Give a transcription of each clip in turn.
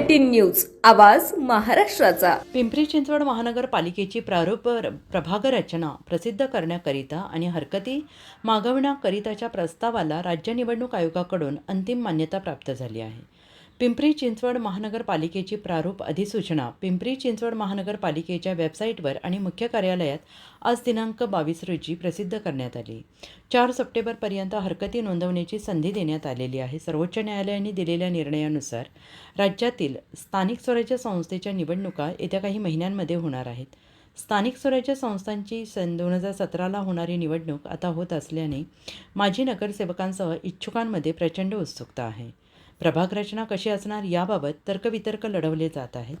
Eighteen news आवाज महाराष्ट्राचा. पिंपरी चिंचवड महानगरपालिकेची प्रारूप र- प्रभाग रचना प्रसिद्ध करण्याकरिता आणि हरकती मागविण्याकरिताच्या प्रस्तावाला राज्य निवडणूक आयोगाकडून अंतिम मान्यता प्राप्त झाली आहे. पिंपरी चिंचवड महानगरपालिकेची प्रारूप अधिसूचना. पिंपरी चिंचवड महानगरपालिकेच्या वेबसाईटवर आणि मुख्य कार्यालयात आज दिनांक बावीस रोजी प्रसिद्ध करण्यात आली. चार सप्टेंबरपर्यंत हरकती नोंदवण्याची संधी देण्यात आलेली आहे. सर्वोच्च न्यायालयाने दिलेल्या निर्णयानुसार राज्यातील स्थानिक स्वराज्य संस्थेच्या निवडणुका येत्या काही महिन्यांमध्ये होणार आहेत. स्थानिक स्वराज्य संस्थांची सन दोन हजार सतराला होणारी निवडणूक आता होत असल्याने माजी नगरसेवकांसह इच्छुकांमध्ये प्रचंड उत्सुकता आहे. प्रभागरचना कशी असणार याबाबत तर्कवितर्क लढवले जात आहेत.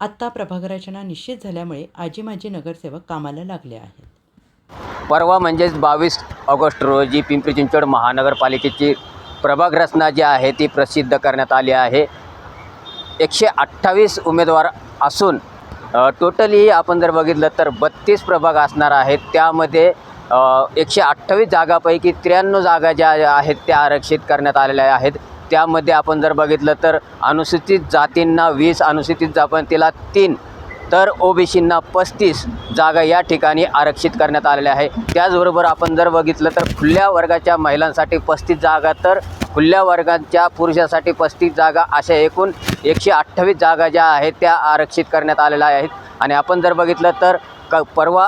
आत्ता प्रभागरचना निश्चित झाल्यामुळे आजी माजी नगरसेवक कामाला लागले आहेत. परवा म्हणजेच बावीस ऑगस्ट रोजी पिंपरी चिंचवड महानगरपालिकेची प्रभाग रचना जी आहे ती प्रसिद्ध करण्यात आली आहे. एकशे अठ्ठावीस उमेदवार असून टोटली आपण जर बघितलं तर बत्तीस प्रभाग असणार आहेत. त्यामध्ये एकशे अठ्ठावीस जागापैकी त्र्याण्णव जागा ज्या आहेत त्या आरक्षित करण्यात आलेल्या आहेत. त्यामध्ये आपण जर बघितलं तर अनुसूचित जातींना वीस अनुसूचित जातीला तीन तर ओबीसींना पस्तीस जागा या ठिकाणी आरक्षित करण्यात आलेल्या आहे त्याचबरोबर आपण जर बघितलं तर खुल्या वर्गाच्या महिलांसाठी पस्तीस जागा तर खुल्या वर्गाच्या पुरुषासाठी पस्तीस जागा अशा एकूण एकशे अठ्ठावीस जागा ज्या आहेत त्या आरक्षित करण्यात आलेल्या आहेत. आणि आपण जर बघितलं तर क परवा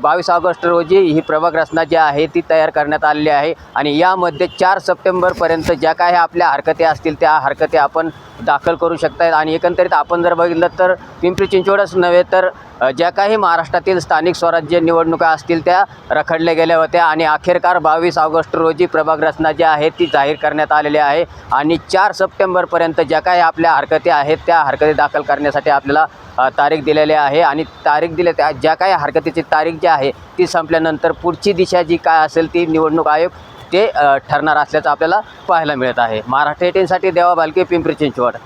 बावीस ऑगस्ट रोजी ही प्रभाग रचना जी आहे ती तयार करण्यात आलेली आहे. आणि यामध्ये चार सप्टेंबरपर्यंत ज्या काही आपल्या हरकती असतील त्या हरकती आपण दाखल करू शकतायत आणि एकंदरीत आपण जर बघितलं तर पिंपरी चिंचवडच नव्हे तर ज्या काही महाराष्ट्रातील स्थानिक स्वराज्य निवडणुका असतील त्या रखडल्या गेल्या होत्या. आणि अखेरकार बावीस ऑगस्ट रोजी प्रभाग रचना जी आहे ती जाहीर करण्यात आलेली आहे. आणि चार सप्टेंबरपर्यंत ज्या काही आपल्या हरकती आहेत त्या हरकती दाखल करण्यासाठी आपल्याला तारीख दिलेली आहे आणि तारीख दिल्या त्या ज्या काही हरकतीची तारीख जी आहे ती संपल्यानंतर पुढची दिशा जी काय असेल ती निवडणूक आयोग ते ठरणार असल्याचं आपल्याला पाहायला मिळत आहे. महाराष्ट्र एटीनसाठी देवा बालके पिंपरी चिंचवड.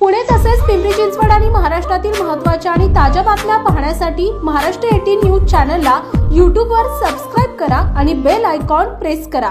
पुणे तसेच पिंपरी चिंचवड आणि महाराष्ट्रातील महत्त्वाच्या आणि ताज्या बातम्या पाहण्यासाठी महाराष्ट्र एटीन न्यूज चॅनलला यूट्यूबवर सबस्क्राईब करा आणि बेल आयकॉन प्रेस करा.